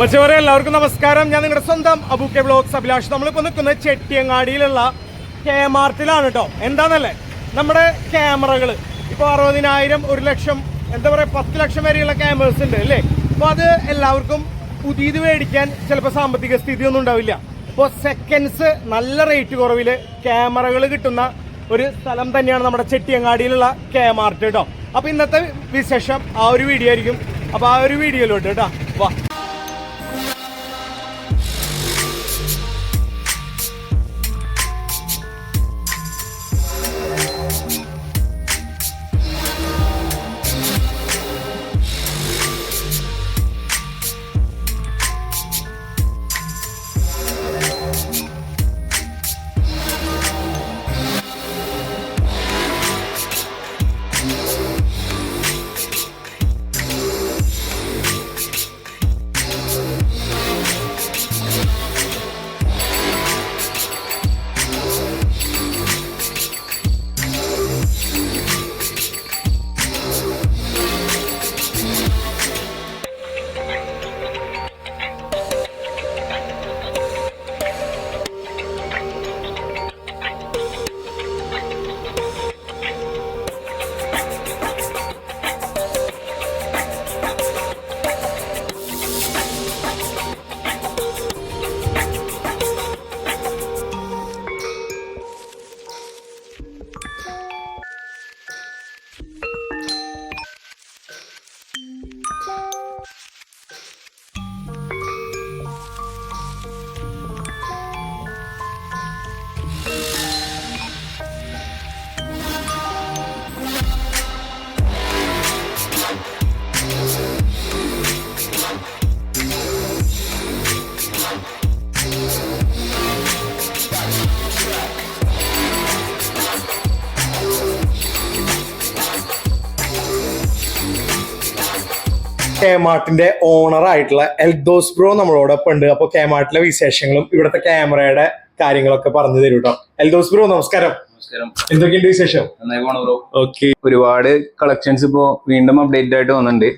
മച്ചവരെ എല്ലാവർക്കും നമസ്കാരം. ഞാൻ നിങ്ങളുടെ സ്വന്തം അബൂക്കെ ബ്ലോഗ്സ് അഭിലാഷ്. നമ്മളിപ്പോൾ നിൽക്കുന്ന ചെട്ടിയങ്ങാടിയിലുള്ള കേമാർട്ടിലാണ് കേട്ടോ എന്താണെന്നല്ലേ നമ്മുടെ ക്യാമറകൾ ഇപ്പോൾ അറുപതിനായിരം ഒരു ലക്ഷം എന്താ പറയുക പത്ത് ലക്ഷം വരെയുള്ള ക്യാമറസ് ഉണ്ട് അല്ലേ? അപ്പോൾ അത് എല്ലാവർക്കും പുതിയത് മേടിക്കാൻ ചിലപ്പോൾ സാമ്പത്തിക സ്ഥിതിയൊന്നും ഉണ്ടാവില്ല. അപ്പോൾ സെക്കൻഡ്സ് നല്ല റേറ്റ് കുറവിൽ ക്യാമറകൾ കിട്ടുന്ന ഒരു സ്ഥലം തന്നെയാണ് നമ്മുടെ ചെട്ടിയങ്ങാടിയിലുള്ള കേമാർട്ട് കേട്ടോ അപ്പോൾ ഇന്നത്തെ വിശേഷം ആ ഒരു വീഡിയോ ആയിരിക്കും. അപ്പോൾ ആ ഒരു വീഡിയോയിലോട്ട് കേട്ടോ. വാ. കേമാർട്ടിന്റെ ഓണർ ആയിട്ടുള്ള എൽദോസ് ബ്രോ നമ്മളോടൊപ്പം ഉണ്ട്. അപ്പൊ കേമാർട്ടിലെ വിശേഷങ്ങളും ഇവിടുത്തെ ക്യാമറയുടെ കാര്യങ്ങളൊക്കെ പറഞ്ഞു തരും കേട്ടോ എൽദോസ് ബ്രോ നമസ്കാരം. നമസ്കാരം. എന്തൊക്കെയുണ്ട് വിശേഷം? ഓക്കെ ഒരുപാട് കളക്ഷൻസ് ഇപ്പോ വീണ്ടും അപ്ഡേറ്റ് ആയിട്ട് വന്നിട്ടുണ്ട്.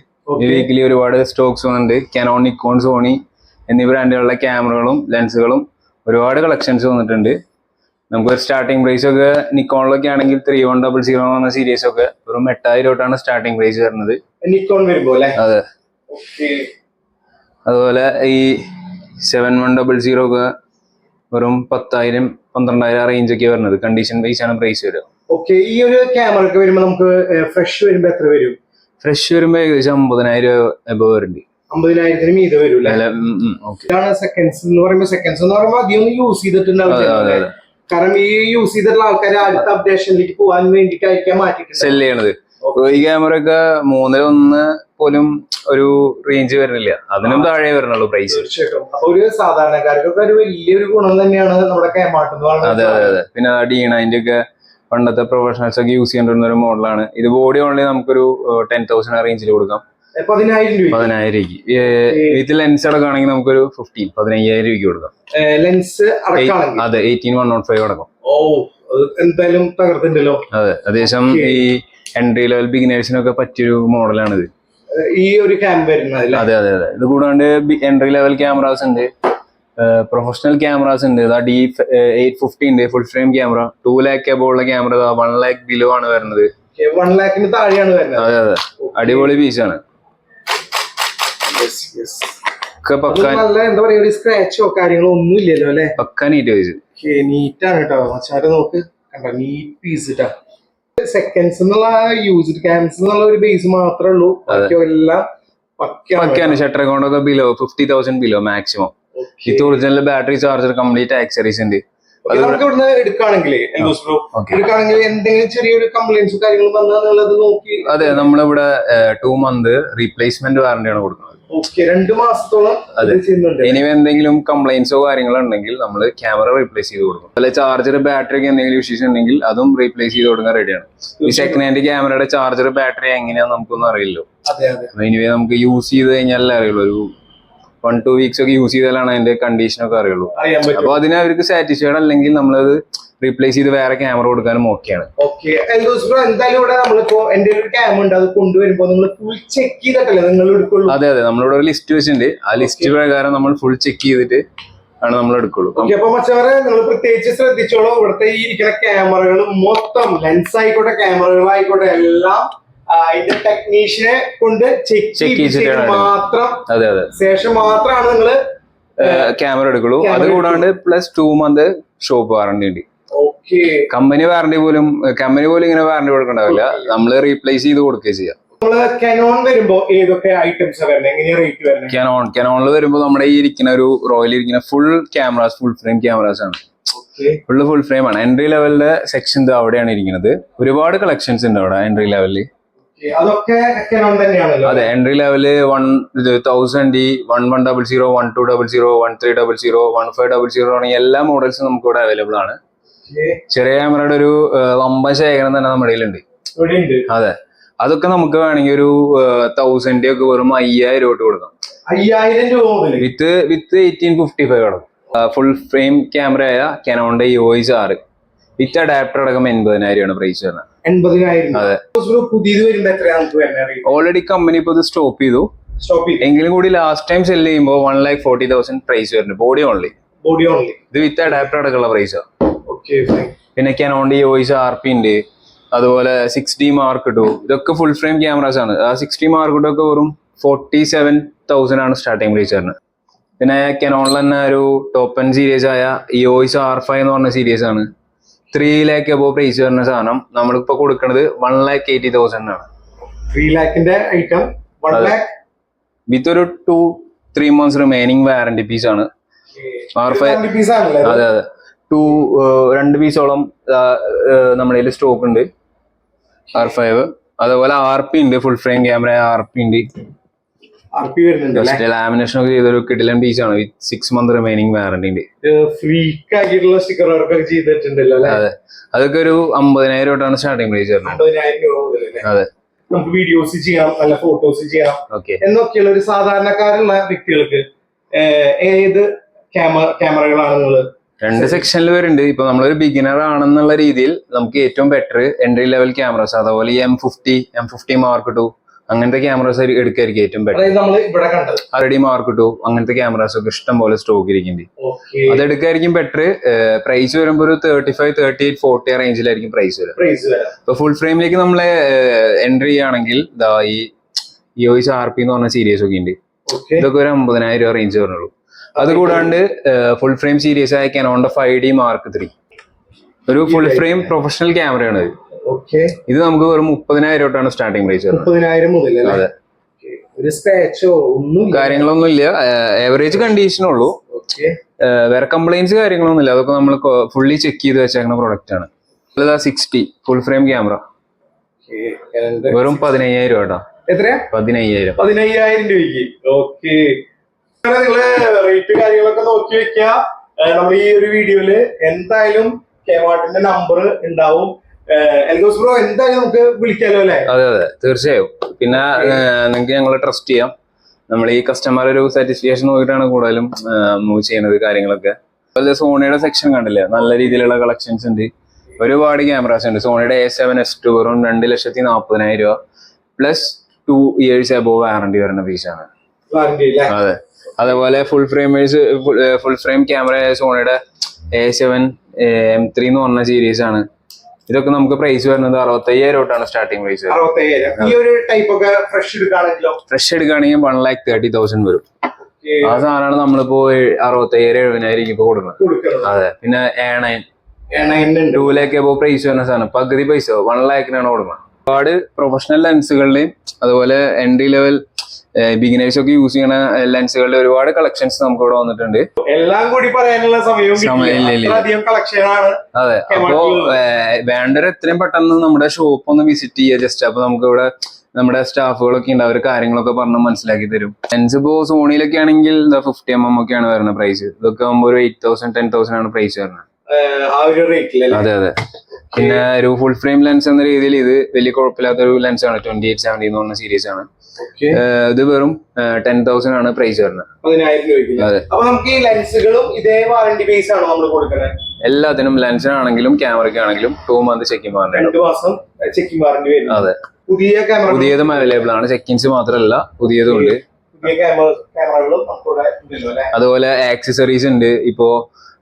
ഈ വീക്കിലി ഒരുപാട് സ്റ്റോക്സ് വന്നിട്ടുണ്ട്. കാനോൺ നിക്കോൺ സോണി എന്നീ ബ്രാൻഡുകളിലെ ക്യാമറകളും ലെൻസുകളും ഒരുപാട് കളക്ഷൻസ് വന്നിട്ടുണ്ട്. നമുക്ക് സ്റ്റാർട്ടിംഗ് പ്രൈസ് ഒക്കെ നിക്കോണിലൊക്കെ ആണെങ്കിൽ ത്രീ വൺ ഡബിൾ സീറോ എന്ന സീരീസ് ഒക്കെ വെറും എട്ടായിരം തൊട്ടാണ് സ്റ്റാർട്ടിംഗ് പ്രൈസ് വരുന്നത്. നിക്കോൺ വരുമ്പോ അല്ലെ? അതെ. അതുപോലെ ഈ സെവൻ വൺ ഡബിൾ സീറോ ഒക്കെ വെറും പത്തായിരം പന്ത്രണ്ടായിരം റേഞ്ച് ഒക്കെ വരുന്നത്. കണ്ടീഷൻ വൈസ് ആണ് പ്രൈസ് വരിക. ഓക്കെ ഈ ഒരു ക്യാമറ ഒക്കെ വരുമ്പോ നമുക്ക് ഫ്രഷ് വരുമ്പോ എത്ര വരും? ഫ്രഷ് വരുമ്പോ ഏകദേശം അമ്പതിനായിരം എബോ വരുന്നുണ്ട് അമ്പതിനായിരത്തിന് മീത് ഇതാണ് സെക്കൻഡ്സ് എന്ന് സെക്കൻഡ്സ് എന്ന് അധികം യൂസ് ചെയ്തിട്ടുണ്ടാവില്ല? കാരണം ഈ യൂസ് ചെയ്തിട്ടുള്ള ആൾക്കാർ അടുത്ത അപ്ഡേഷനിലേക്ക് പോകാൻ വേണ്ടിട്ട് മാറ്റിയിട്ടുണ്ട് സെൽ ചെയ്യണത്. ഈ ക്യാമറ ഒക്കെ മൂന്നിൽ ഒന്ന് പോലും ഒരു റേഞ്ച് വരുന്നില്ല. അതിനും താഴെ വരണുള്ളൂ പ്രൈസ് തീർച്ചയായിട്ടും. അപ്പൊ ഒരു സാധാരണക്കാർക്കൊക്കെ ഒരു വലിയൊരു ഗുണം തന്നെയാണ് നമ്മുടെ അതെ അതെ അതെ. പിന്നെ ഡീണ അതിന്റെ ഒക്കെ പണ്ടത്തെ പ്രൊഫഷണൽസ് ഒക്കെ യൂസ് ചെയ്യേണ്ടുന്ന ഒരു മോഡലാണ് ഇത് ബോഡി ഓൺലി നമുക്കൊരു ടെൻ തൗസൻഡ് റേഞ്ചിൽ കൊടുക്കാം. പതിനായിരം രൂപ പതിനായിരം രൂപയ്ക്ക്. വിത്ത് ലെൻസ് അടക്കമാണെങ്കിൽ നമുക്കൊരു ഫിഫ്റ്റീൻ പതിനയ്യായിരം രൂപയ്ക്ക് കൊടുക്കാം. ലെൻസ് അടക്കാണെങ്കിൽ അതെ എയ്റ്റീൻ വൺ നോട്ട് ഫൈവ് അടക്കം. ഓ എന്തായാലും തകർത്തിണ്ടല്ലോ. അതെ അത്യാവശ്യം ഈ എൻട്രി ലെവൽ ബിഗിനേഴ്സിനൊക്കെ പറ്റിയൊരു മോഡലാണിത് ഈ ഒരു ക്യാമ്പ് വരുന്നത് അതെ അതെ അതെ. ഇത് കൂടാണ്ട് എൻട്രി ലെവൽ ക്യാമറാസ് ഉണ്ട്. പ്രൊഫഷണൽ ക്യാമറാസ് ഉണ്ട്. ഇതാ ഡി എയ്റ്റ് ഫിഫ്റ്റി ഉണ്ട്. Full frame camera two lakh above ഉള്ള ക്യാമറ വൺ ലാക്ക് ബിലോ ആണ് വരുന്നത്. വൺ ലാക്കിന് താഴെയാണ് വരുന്നത്. അതെ അതെ. അടിപൊളി പീസാണ് ആണ്. നല്ല എന്താ പറയാ ഒരു സ്ക്രാച്ചോ കാര്യങ്ങളോ ഒന്നും ഇല്ലല്ലോ അല്ലെ? പക്കാ നീറ്റ് പീസ് നീറ്റാണ് കേട്ടോ. മച്ചാരെ നോക്ക്. കണ്ടോ നീറ്റ് പീസ് കേട്ടോ സെക്കൻഡ്സ് എന്നുള്ള യൂസ്ഡ് ക്യാൻസ് എന്നുള്ള ഒരു ബേസ് മാത്രമേ ഉള്ളൂ. എല്ലാം പക്കയാണ്. ഷട്ടർ അക്കൗണ്ട് ഒക്കെ below fifty thousand below maximum. ഇത് original battery charger complete accessories ഉണ്ട്. നമുക്ക് ഇവിടുന്ന് എടുക്കുകയാണെങ്കിൽ എടുക്കുകയാണെങ്കിൽ എന്തെങ്കിലും ചെറിയൊരു കംപ്ലൈൻസ് കാര്യങ്ങൾ നോക്കി അതെ നമ്മളിവിടെ ടു മന്ത് റീപ്ലേസ്മെന്റ് വാറന്റി ആണ് കൊടുക്കുന്നത്. ഇനി എന്തെങ്കിലും കംപ്ലൈൻസോ കാര്യങ്ങളോ ഉണ്ടെങ്കിൽ നമ്മൾ ക്യാമറ റീപ്ലേസ് ചെയ്ത് കൊടുക്കും. അല്ലെ ചാർജർ ബാറ്ററി ഒക്കെ എന്തെങ്കിലും ഇഷ്യൂസ് ഉണ്ടെങ്കിൽ അതും റീപ്ലേസ് ചെയ്ത് കൊടുക്കാൻ റെഡിയാണ് ഈ സെക്കൻഡ് ഹാൻഡ് ക്യാമറയുടെ ചാർജർ ബാറ്ററി എങ്ങനെയാണെന്ന് നമുക്കൊന്നും അറിയില്ലോ എനിവേ നമുക്ക് യൂസ് ചെയ്ത് കഴിഞ്ഞാലേ അറിയുള്ളൂ. ഒരു വൺ ടു വീക്സ് ഒക്കെ യൂസ് ചെയ്താലാണ് അതിന്റെ കണ്ടീഷൻ ഒക്കെ അറിയുള്ളൂ. അപ്പൊ അതിന് അവർക്ക് സാറ്റിസ്ഫൈഡ് അല്ലെങ്കിൽ നമ്മളത് റീപ്ലേസ് ചെയ്ത് വേറെ ക്യാമറ കൊടുക്കാനും ഓക്കെയാണ് അത് അതെ നമ്മളിവിടെ ഒരു ലിസ്റ്റ് വെച്ചിട്ടുണ്ട്. ആ ലിസ്റ്റ് പ്രകാരം നമ്മൾ ഫുൾ ചെക്ക് ചെയ്തിട്ട് ആണ് നമ്മൾ എടുക്കുള്ളൂ. ഓക്കെ അപ്പൊ മച്ചവരെ നിങ്ങൾ പ്രത്യേകിച്ച് ശ്രദ്ധിച്ചോളൂ ഇവിടുത്തെ ഈ ഇരിക്കുന്ന ക്യാമറകൾ മൊത്തം ലെൻസ് ആയിക്കോട്ടെ ക്യാമറകളായിക്കോട്ടെ എല്ലാം അതിന്റെ ടെക്നീഷ്യനെ കൊണ്ട് ചെക്ക് ചെയ്ത് മാത്രം അതെ അതെ ശേഷം മാത്രമാണ് നിങ്ങൾ ക്യാമറ എടുക്കുള്ളൂ. അത് കൂടാണ്ട് plus two month shop warranty ഉണ്ട്. കമ്പനി വാറണ്ടി പോലും കമ്പനി പോലും ഇങ്ങനെ വാറണ്ടി കൊടുക്കണ്ടാവില്ല. നമ്മൾ റീപ്ലേസ് ചെയ്ത് കൊടുക്കുകയും ചെയ്യാം. കനോൺ വരുമ്പോ കനോണിൽ വരുമ്പോൾ നമ്മുടെ ഈ ഇരിക്കുന്ന ഒരു റോയിൽ ഇരിക്കുന്ന full cameras full frame cameras ആണ്. ഫുള്ള് ഫുൾ ഫ്രെയിം ആണ്. എൻട്രി ലെവലിലെ സെക്ഷൻ അവിടെയാണ് ഇരിക്കുന്നത്. ഒരുപാട് കളക്ഷൻസ് ഉണ്ട് അവിടെ എൻട്രി ലെവലിൽ തന്നെയാണല്ലോ? അതെ entry level one thousand D one one double zero one two double zero one three double zero one five double zero തുടങ്ങിയ എല്ലാ മോഡൽസും നമുക്ക് ഇവിടെ അവൈലബിൾ ആണ്. ചെറിയ ക്യാമറയുടെ ഒരു വമ്പൻ ശേഖരം തന്നെ നമ്മുടെ കയ്യിലുണ്ട്. ഉണ്ട് അതെ. അതൊക്കെ നമുക്ക് വേണമെങ്കിൽ ഒരു തൗസൻഡ് ഒക്കെ വെറും അയ്യായിരം രൂപ കൊടുക്കാം. അയ്യായിരം രൂപ with with eighteen fifty five കിടക്കും ഫുൾ ഫ്രെയിം ക്യാമറ ആയ കനോണിന്റെ യോയിസ് ആറ് വിത്ത് അഡാപ്റ്റർ അടക്കം എൺപതിനായിരമാണ് പ്രൈസ് വരുന്നത്. എൺപതിനായിരം അതെ. പുതിയത് വരുമ്പോ എത്രയാണ് ഓൾറെഡി കമ്പനി ഇപ്പൊ ഇത് സ്റ്റോപ്പ് ചെയ്തു. എങ്കിലും കൂടി ലാസ്റ്റ് ടൈം സെൽ ചെയ്യുമ്പോൾ one lakh forty thousand price വരുന്നുണ്ട്. ബോഡി ഓൺലി ബോഡി ഓൺലി ഇത് വിത്ത് അഡാപ്റ്റർ അടക്കമുള്ള പ്രൈസാണ് പിന്നെ കനോണിന്റെ വോയിസ് ആർ പി ഉണ്ട് അതുപോലെ സിക്സ് ഡി മാർക്ക് ടു ഇതൊക്കെ ഫുൾ ഫ്രെയിം ക്യാമറാസ് ആണ്. ആ സിക്സ് ഡി മാർക്ക് ടു ഒക്കെ വെറും ഫോർട്ടി സെവൻ തൗസൻഡ് ആണ് സ്റ്റാർട്ടിംഗ് പ്രൈസ് വരുന്നത്. പിന്നെ കനോണിൽ തന്നെ ഒരു ടോപ്പ് എൻ സീരീസ് ആയ ഇയോയിസ് ആർ ഫൈവ് എന്ന് പറഞ്ഞ സീരീസ് ആണ്. ത്രീ ലാക്ക് അബോ പ്രൈസ് വരുന്ന സാധനം നമ്മളിപ്പോ കൊടുക്കുന്നത് വൺ ലാക്ക് എയ്റ്റി തൗസൻഡ് ആണ്. ത്രീ ലാക്കിന്റെ ഐറ്റം വൺ. ലാക്ക് വിത്ത് ഒരു two three months remaining warranty piece ആണ്. ആർ ഫൈവ് അതെ അതെ. ടു രണ്ട് പീസോളം നമ്മുടെ സ്റ്റോക്ക് ഉണ്ട്. ആർ ഫൈവ് അതേപോലെ ആർ പി ഉണ്ട് full frame camera R P ഉണ്ട്. ലാമിനേഷൻ ഒക്കെ ചെയ്തൊരു കിടിലൻ പീസ് ആണ്. With six month remaining warranty ഉണ്ട്. അതെ. അതൊക്കെ ഒരു അമ്പതിനായിരം തൊട്ടാണ് സ്റ്റാർട്ടിംഗ് പ്രൈസ് വരുന്നത്. അതെ. നമുക്ക് വീഡിയോസ് ചെയ്യാം നല്ല ഫോട്ടോസ് ചെയ്യാം. എന്നൊക്കെയുള്ള ഒരു സാധാരണക്കാരുള്ള വ്യക്തികൾക്ക് ഏത് ക്യാമറ ക്യാമറകളാണ് നിങ്ങൾ രണ്ട് സെക്ഷനിൽ വരുന്നുണ്ട്. ഇപ്പൊ നമ്മളൊരു ബിഗിനർ ആണെന്നുള്ള രീതിയിൽ നമുക്ക് ഏറ്റവും ബെറ്റർ എൻട്രി ലെവൽ ക്യാമറസ് അതുപോലെ M fifty M fifty mark two അങ്ങനത്തെ ക്യാമറസ് എടുക്കായിരിക്കും ഏറ്റവും ബെറ്റർ ആൾറെഡി മാർക്ക് ടു അങ്ങനത്തെ ക്യാമറാസ് ഒക്കെ ഇഷ്ടം പോലെ സ്റ്റോക്ക് ഇരിക്കുന്നുണ്ട് അത് എടുക്കായിരിക്കും ബെറ്റർ പ്രൈസ് വരുമ്പോൾ ഒരു thirty five thirty eight forty റേഞ്ചിലായിരിക്കും price വരിക വരാം. ഇപ്പൊ ഫുൾ ഫ്രെയിമിലേക്ക് നമ്മൾ എൻട്രി ചെയ്യുകയാണെങ്കിൽ ഈ ഇയോയിസ് ആർ പി എന്ന് പറഞ്ഞ സീരീസ് ഒക്കെ ഉണ്ട്. ഇതൊക്കെ ഒരു അമ്പതിനായിരം രൂപ റേഞ്ച് വരുന്നുള്ളൂ അത് കൂടാണ്ട് ഫുൾ ഫ്രെയിം സീരീസ് ആയ കനോണിന്റെ ഫൈവ് ഡി മാർക്ക് ത്രീ ഒരു ഫുൾ ഫ്രെയിം പ്രൊഫഷണൽ ക്യാമറയാണ് ഇത്. ഇത് നമുക്ക് വെറും മുപ്പതിനായിരം തൊട്ടാണ് സ്റ്റാർട്ടിംഗ് പ്രൈസ് മുപ്പതിനായിരം മുതൽ അതെ. ഒരു സ്ക്രാച്ചോ ഒന്നും കാര്യങ്ങളൊന്നും ഇല്ല ആവറേജ് കണ്ടീഷനുള്ളൂ വേറെ കംപ്ലൈൻസ് കാര്യങ്ങളൊന്നും ഇല്ല അതൊക്കെ നമ്മൾ ഫുള്ളി ചെക്ക് ചെയ്ത് വെച്ചേക്കുന്ന പ്രൊഡക്റ്റ് ആണ്. സിക്സ്റ്റി ഫുൾ ഫ്രെയിം ക്യാമറ വെറും പതിനയ്യായിരം കേട്ടോ. എത്രയാ? പതിനയ്യായിരം. പതിനയ്യായിരം രൂപയ്ക്ക്. ഓക്കെ നിങ്ങൾ റേറ്റ് കാര്യങ്ങളൊക്കെ നോക്കി വെക്കുക നമ്മൾ ഈ ഒരു വീഡിയോയിൽ എന്തായാലും കേമാട്ടിന്റെ നമ്പർ ഉണ്ടാവും ബ്രോ എന്തായാലും നമുക്ക് വിളിക്കാലോ അല്ലേ? അതെ അതെ. തീർച്ചയായും. പിന്നെ നിങ്ങൾക്ക് ഞങ്ങൾ ട്രസ്റ്റ് ചെയ്യാം. നമ്മൾ ഈ കസ്റ്റമർ ഒരു സാറ്റിസ്ഫാക്ഷൻ നോക്കിയിട്ടാണ് കൂടുതലും മൂവ് ചെയ്യുന്നത് കാര്യങ്ങളൊക്കെ. അതുപോലെ സോണിയുടെ സെക്ഷൻ കണ്ടില്ലേ? നല്ല രീതിയിലുള്ള കളക്ഷൻസ് ഉണ്ട് ഒരുപാട് ക്യാമറാസ് ഉണ്ട് സോണിയുടെ എ സെവൻ എസ് ടു വെറും രണ്ട് ലക്ഷത്തി നാൽപ്പതിനായിരം രൂപ. Plus two years above warranty വരുന്ന അല്ലേ അതെ. അതേപോലെ full framers full frame camera സോണിയുടെ A seven M three എന്ന് പറഞ്ഞ സീരീസ് ആണ്. ഇതൊക്കെ നമുക്ക് പ്രൈസ് വരുന്നത് അറുപത്തയ്യായിരം തൊട്ടാണ് സ്റ്റാർട്ടിംഗ് പ്രൈസ് ഫ്രഷ് എടുക്കുകയാണെങ്കിൽ വൺ ലാക്ക് തേർട്ടി തൗസൻഡ് വരും. ആ സാധനമാണ് നമ്മളിപ്പോ അറുപത്തയ്യായിരം എഴുപതിനായിരം ഇപ്പൊ കൊടുക്കുന്നത്. അതെ. പിന്നെ A nine two lakh price വരുന്ന സാധനം. പകുതി പൈസ വൺ ലാക്കിനാണ് കൊടുക്കുന്നത്. ഒരുപാട് പ്രൊഫഷണൽ ലെൻസുകളുടെയും അതുപോലെ എൻട്രി ലെവൽ ബിഗിനേഴ്സ് ഒക്കെ യൂസ് ചെയ്യുന്ന ലെൻസുകളുടെ ഒരുപാട് കളക്ഷൻസ് നമുക്ക് ഇവിടെ വന്നിട്ടുണ്ട്. എല്ലാം കൂടി പറയാനുള്ള സമയം ആണ് അതെ അപ്പോ വേണ്ടവർ എത്രയും പെട്ടെന്ന് നമ്മുടെ ഷോപ്പ് ഒന്ന് വിസിറ്റ് ചെയ്യുക. ജസ്റ്റ് അപ്പൊ നമുക്ക് ഇവിടെ നമ്മുടെ സ്റ്റാഫുകളൊക്കെ ഉണ്ട് അവർ കാര്യങ്ങളൊക്കെ പറഞ്ഞ് മനസ്സിലാക്കി തരും. ലെൻസ് ഇപ്പോ സോണിയിലൊക്കെ ആണെങ്കിൽ ഫിഫ്റ്റി എം എം ഒക്കെയാണ് വരുന്നത് പ്രൈസ് ഇതൊക്കെ ആകുമ്പോൾ ഒരു എയ്റ്റ് തൗസൻഡ് ടെൻ തൗസൻഡ് ആണ് പ്രൈസ് വരുന്നത്. അതെ അതെ. പിന്നെ ഒരു ഫുൾ ഫ്രെയിം ലെൻസ് എന്ന രീതിയിൽ ഇത് വലിയ കുഴപ്പമില്ലാത്ത ഒരു ലെൻസ് ആണ്. ട്വന്റി എയ്റ്റ് സെവന്റി എന്ന് പറഞ്ഞ സീരീസ് ആണ്. ഇത് വെറും ടെൻ തൗസൻഡ് ആണ് പ്രൈസ് വരുന്നത്. അതെ. നമുക്ക് ഈ ലെൻസുകളും ഇതേ വാറണ്ടി ബേസ് ആണോ നമ്മൾ കൊടുക്കുന്നത് എല്ലാത്തിനും ലെൻസിനാണെങ്കിലും ക്യാമറയ്ക്കാണെങ്കിലും ടു മന്ത് ചെക്കിംഗ് വാറണ്ടി രണ്ട് മാസം ചെക്കിംഗ് വാറണ്ടി വരും അതെ. പുതിയ പുതിയതും അവൈലബിൾ ആണ്. ചെക്കിൻസ് മാത്രമല്ല പുതിയതും ഉണ്ട്. അതുപോലെ ആക്സസറീസ് ഉണ്ട്. ഇപ്പോ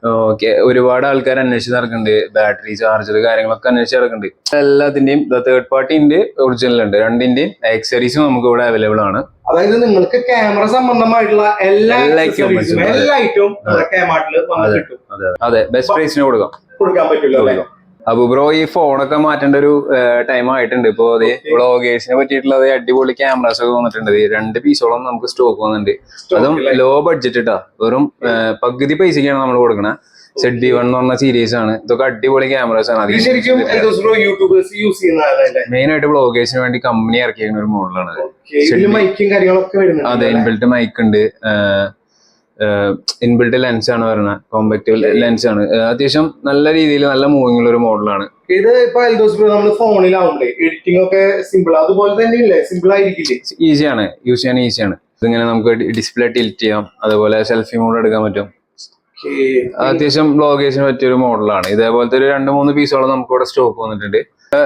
ഓക്കെ ഒരുപാട് ആൾക്കാർ അന്വേഷിച്ച് നടക്കുന്നുണ്ട് ബാറ്ററി ചാർജർ കാര്യങ്ങളൊക്കെ അന്വേഷിച്ച് നടക്കുന്നുണ്ട് എല്ലാത്തിന്റെയും തേർഡ് പാർട്ടിന്റെ ഒറിജിനൽ ഉണ്ട്. രണ്ടിന്റെയും ആക്സറീസും നമുക്ക് ഇവിടെ അവൈലബിൾ ആണ്. അതായത് നിങ്ങൾക്ക് ക്യാമറ സംബന്ധമായിട്ടുള്ള എല്ലാ എല്ലാ. ഐറ്റവും അതെ. ബെസ്റ്റ് പ്രൈസിന് കൊടുക്കാം. കൊടുക്കാൻ പറ്റില്ല അപ്പൊ ബ്രോ ഈ ഫോണൊക്കെ മാറ്റേണ്ട ഒരു ടൈം ആയിട്ടുണ്ട്. ഇപ്പൊ അത് ബ്ലോഗേഴ്സിനെ വ്ളോഗേഴ്സിനെ പറ്റിയിട്ടുള്ള അത് അടിപൊളി ക്യാമറാസ് ഒക്കെ വന്നിട്ടുണ്ട്. രണ്ട് പീസോളം നമുക്ക് സ്റ്റോക്ക് വന്നിട്ടുണ്ട്. അതും ലോ ബഡ്ജറ്റ് ഇട്ടാ വെറും പകുതി പൈസക്കാണ് നമ്മൾ കൊടുക്കണ. സെഡ് ഡി വൺ എന്ന് പറഞ്ഞ സീരീസ് ആണ്. ഇതൊക്കെ അടിപൊളി ക്യാമറാസ് ആണ്. മെയിൻ ആയിട്ട് ബ്ലോഗേഴ്സിന് വേണ്ടി കമ്പനി ഇറക്കിയ ഒരു മോഡലാണ് അതെ ഇൻബിൽറ്റ് മൈക്ക് ഉണ്ട്. ഇൻബിൽറ്റ് ലെൻസ് ആണ് പറയുന്നത് കോമ്പാക്റ്റീവ് ലെൻസ് ആണ്. അത്യാവശ്യം നല്ല രീതിയിൽ നല്ല മൂവിംഗ് ഉള്ള ഒരു മോഡലാണ് ഇത് ഇപ്പൊ നമ്മൾ ഫോണിലാവുമ്പളേ എഡിറ്റിംഗ് ഒക്കെ സിമ്പിൾ അതുപോലെ തന്നെ ഇല്ലേ? സിമ്പിൾ ആയിരിക്കില്ലേ? ഈസിയാണ് യൂസ് ചെയ്യാൻ ഈസിയാണ് ഇതിങ്ങനെ നമുക്ക് ഡിസ്പ്ലേ ടിൽറ്റ് ചെയ്യാം. അതുപോലെ സെൽഫി മോഡ് എടുക്കാൻ പറ്റും. അത്യാവശ്യം ബ്ലോഗേഴ്സിന് പറ്റിയ ഒരു മോഡലാണ് ഇതേപോലത്തെ ഒരു രണ്ട് മൂന്ന് പീസോളം നമുക്ക് ഇവിടെ സ്റ്റോക്ക് വന്നിട്ടുണ്ട്.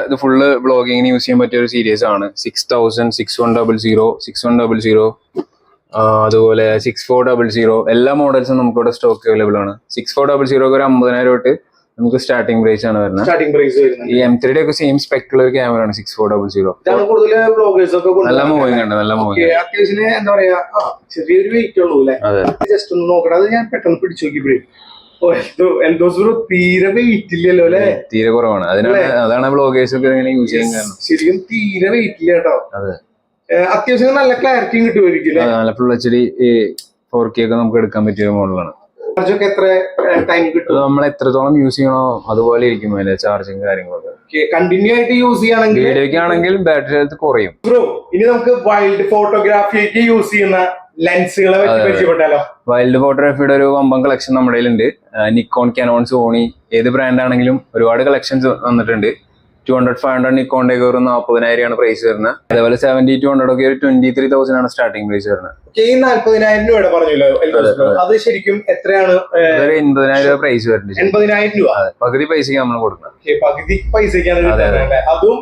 ഇത് ഫുള്ള് ബ്ലോഗിങ്ങിന് യൂസ് ചെയ്യാൻ പറ്റിയ ഒരു സീരീസ് ആണ്. Six thousand six one double zero six one double zero അതുപോലെ സിക്സ് ഫോർ ഡബിൾ സീറോ എല്ലാ മോഡൽസും നമുക്ക് ഇവിടെ സ്റ്റോക്ക് അവൈലബിൾ ആണ്. സിക്സ് ഫോർ ഡബിൾ സീറോ ഒരു അമ്പതിനായിരം തൊട്ട് നമുക്ക് സ്റ്റാർട്ടിംഗ് പ്രൈസ് ആണ് വരുന്നത്. സ്റ്റാർട്ടിംഗ് പ്രൈസ് വരുന്നത്. ഈ എം ത്രീയുടെ ഒക്കെ സെയിം സ്പെക്കുള്ള ഒരു ക്യാമറ ആണ് സിക്സ് ഫോർ ഡബിൾ സീറോ നല്ല മൂവിംഗ് മൂവിങ് ഉണ്ട് നല്ല മൂവിങ് അത്യാവശ്യം എന്താ പറയാ ചെറിയൊരു വെയിറ്റ് ഉള്ളൂ അല്ലേ? ജസ്റ്റ് ഒന്ന് നോക്കണം അത് ഞാൻ പെട്ടെന്ന് പിടിച്ചു നോക്കി ഓ എൽദോസ് ബ്രോ തീരെ വെയിറ്റ് ഇല്ലല്ലോ അല്ലെ? തീരെ കുറവാണ്. അതിനാണ് അതാണ് ബ്ലോഗേഴ്സ് ഒക്കെ ഇങ്ങനെ യൂസ് ചെയ്യാൻ കാരണം ശരിക്കും തീരെ വെയിറ്റ് ഇല്ല കേട്ടോ. അതെ. അത്യാവശ്യം നല്ല ക്ലാരിറ്റിയും കിട്ടുമായിരിക്കും നല്ല full H D four K ഒക്കെ നമുക്ക് എടുക്കാൻ പറ്റിയ മോഡലാണ്. നമ്മൾ എത്രത്തോളം യൂസ് ചെയ്യണോ അതുപോലെ ഇരിക്കും അതിന്റെ ചാർജിങ് കാര്യങ്ങളൊക്കെ. കണ്ടിന്യൂ ആയിട്ട് യൂസ് ചെയ്യണമെങ്കിൽ വീഡിയോയ്ക്ക് ആണെങ്കിൽ ബാറ്ററി ഹെൽത്ത് കുറയും. ബ്രോ ഇനി നമുക്ക് വൈൽഡ് ഫോട്ടോഗ്രാഫിക്ക് യൂസ് ചെയ്യുന്ന ലെൻസുകളെ. പരിചയപ്പെട്ടാലോ വൈൽഡ് ഫോട്ടോഗ്രാഫിയുടെ ഒരു വമ്പൻ കളക്ഷൻ നമ്മുടെ കയ്യിലുണ്ട്. നിക്കോൺ കാനോൺ സോണി ഏത് ബ്രാൻഡ് ആണെങ്കിലും ഒരുപാട് കളക്ഷൻസ് വന്നിട്ടുണ്ട്. ടു ഹൺഡ്രഡ് ഫൈവ് ഹൺഡ്രഡ് നിക്കോണിന്റെ ഒക്കെ ഒരു നാൽപ്പതിനായിരമാണ് പ്രൈസ് വരുന്നത്. അതേപോലെ സെവന്റി ടു ഹൺഡ്രഡ് ഒക്കെ ഒരു ട്വന്റി ത്രീ തൗസൻഡ് ആണ് സ്റ്റാർട്ടിംഗ് പ്രൈസ് വരുന്നത്. Okay, ഈ നാല്പതിനായിരം രൂപയുടെ പറഞ്ഞല്ലോ എൽദോസ് അതെ, ബ്രോ. അതെ. അത് ശരിക്കും എത്രയാണ് ഏഹ്, അതൊരു എൺപതിനായിരം രൂപ പ്രൈസ് വരുന്നുണ്ട് എൺപതിനായിരം രൂപ. അതെ പകുതി പൈസക്ക് നമ്മൾ കൊടുക്കണം പകുതി പൈസക്കാണ് അതെ? അതും.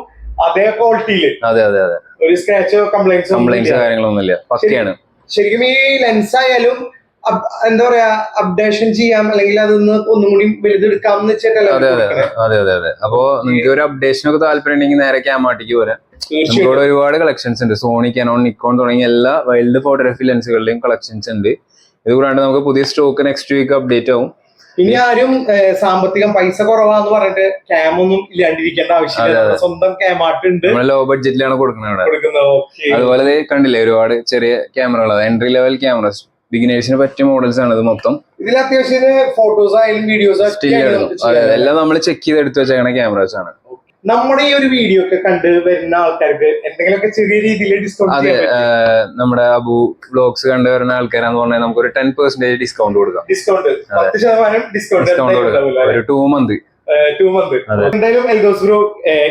ക്വാളിറ്റിയിൽ അതെ അതെ അതെ ഒരു സ്ക്രാച്ചോ കംപ്ലൈന്റ്സോ കംപ്ലൈൻസ് കാര്യങ്ങളൊന്നുമില്ല. പക്കയാണ്. ശരിക്കും ഈ ലെൻസ് ആയാലും എന്താ പറയാ അപ്ഡേഷൻ ചെയ്യാം അല്ലെങ്കിൽ അതൊന്ന് ഒന്നും കൂടി വലുതെടുക്കാം എന്ന് വെച്ചിട്ടല്ല അതെ അതെ അതെ അതെ അതെ അതെ. അപ്പോ നിങ്ങൾക്ക് ഒരു അപ്ഡേഷൻ ഒക്കെ താല്പര്യം ഉണ്ടെങ്കിൽ നേരെ ക്യാമാട്ടിക്ക് വരാം നമുക്കിവിടെ ഒരുപാട് കളക്ഷൻസ് ഉണ്ട്. സോണി കനോൺ നിക്കോൺ തുടങ്ങിയ എല്ലാ വൈൽഡ് ഫോട്ടോഗ്രാഫി ലെൻസുകളുടെയും കളക്ഷൻസ് ഉണ്ട്. ഇത് കൂടാണ്ട് നമുക്ക് പുതിയ സ്റ്റോക്ക് നെക്സ്റ്റ് വീക്ക് അപ്ഡേറ്റ് ആവും. ഇനി ആരും സാമ്പത്തികം പൈസ കുറവാന്ന് പറഞ്ഞിട്ട് ക്യാം ഒന്നും ഇല്ലാണ്ടിരിക്കേണ്ട ആവശ്യമില്ല. സ്വന്തം ക്യാമാട്ട് ഉണ്ട്. നമ്മൾ ലോ ബഡ്ജറ്റിലാണ് കൊടുക്കുന്നത് അതുപോലെ കണ്ടില്ലേ ഒരുപാട് ചെറിയ ക്യാമറകൾ എൻട്രി ലെവൽ ക്യാമറസ് ബിഗിനേഴ്സിന് പറ്റിയ മോഡൽസ് ആണ് ഇത് മൊത്തം. ഇതിൽ അത്യാവശ്യം ഫോട്ടോസ് ആയാലും വീഡിയോസ് എല്ലാം നമ്മൾ ചെക്ക് ചെയ്ത് എടുത്തു വെച്ചേക്കണ ക്യാമറാസ് ആണ്. നമ്മുടെ ഈ ഒരു വീഡിയോ ഒക്കെ കണ്ട് വരുന്ന ആൾക്കാർക്ക് എന്തെങ്കിലുമൊക്കെ ചെറിയ രീതിയിൽ ഡിസ്കൗണ്ട് അതെ നമ്മുടെ അബു ബ്ലോഗ്സ് കണ്ട് വരുന്ന ആൾക്കാരാന്ന് പറഞ്ഞാൽ നമുക്ക് ഒരു ടെൻ പെർസെന്റേജ് ഡിസ്കൗണ്ട് കൊടുക്കാം ഡിസ്കൗണ്ട് പത്ത് ശതമാനം ഡിസ്കൗണ്ട് കൊടുക്കാം. ഒരു ടു മന്ത് ടു മന്ത്. എന്തായാലും എൽദോസ് ബ്രോ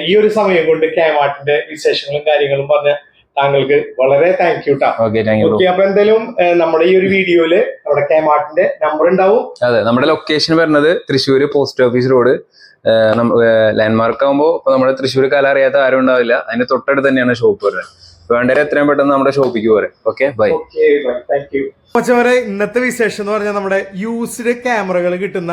ഈ ഒരു സമയം കൊണ്ട് ക്യാമാട്ടിന്റെ വിശേഷങ്ങളും കാര്യങ്ങളും പറഞ്ഞ താങ്കൾക്ക് വളരെ താങ്ക് യു ടാ ഓക്കെ താങ്ക് യു അപ്പൊ എന്തായാലും നമ്മുടെ ഈ ഒരു വീഡിയോയിൽ നമ്മുടെ മാർട്ടിന്റെ നമ്പർ ഉണ്ടാവും. അതെ നമ്മുടെ ലൊക്കേഷൻ വരുന്നത് Thrissur post office road landmark ആകുമ്പോൾ ഇപ്പൊ നമ്മുടെ തൃശ്ശൂർ കല അറിയാത്ത ആരും ഉണ്ടാവില്ല. അതിന്റെ തൊട്ടടുത്ത് തന്നെയാണ് ഷോപ്പ് വരുന്നത് വേണ്ടവരെ എത്രയും പെട്ടെന്ന് നമ്മുടെ ഷോപ്പിക്ക് പോരെ. Okay bye okay thank you കൊച്ചവരെ ഇന്നത്തെ വിശേഷം എന്ന് പറഞ്ഞാൽ നമ്മുടെ യൂസ്ഡ് ക്യാമറകൾ കിട്ടുന്ന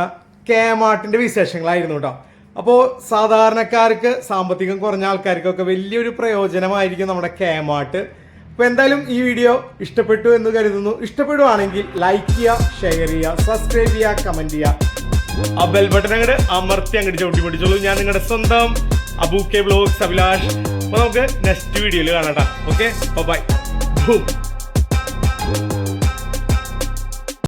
കെ മാർട്ടിന്റെ വിശേഷങ്ങളായിരുന്നു കേട്ടോ അപ്പോൾ സാധാരണക്കാർക്ക് സാമ്പത്തികം കുറഞ്ഞ ആൾക്കാർക്കൊക്കെ വലിയൊരു പ്രയോജനമായിരിക്കും നമ്മുടെ കേമാട്ട് അപ്പോൾ എന്തായാലും ഈ വീഡിയോ ഇഷ്ടപ്പെട്ടു എന്ന് കരുതുന്നു. ഇഷ്ടപ്പെടുവാണെങ്കിൽ ലൈക്ക് ചെയ്യുക ഷെയർ ചെയ്യുക സബ്സ്ക്രൈബ് ചെയ്യുക കമന്റ് ചെയ്യുക. ആ ബെൽ ബട്ടൺ അങ്ങോട്ട് അമർത്തി അങ്ങോട്ട് ചവിട്ടി പിടിച്ചോളൂ ഞാൻ നിങ്ങളുടെ സ്വന്തം അബൂക്കെ ബ്ലോഗ് അഭിലാഷ് അപ്പോൾ നമുക്ക് നെക്സ്റ്റ് വീഡിയോയിൽ കാണാം ഓക്കെ ബൈ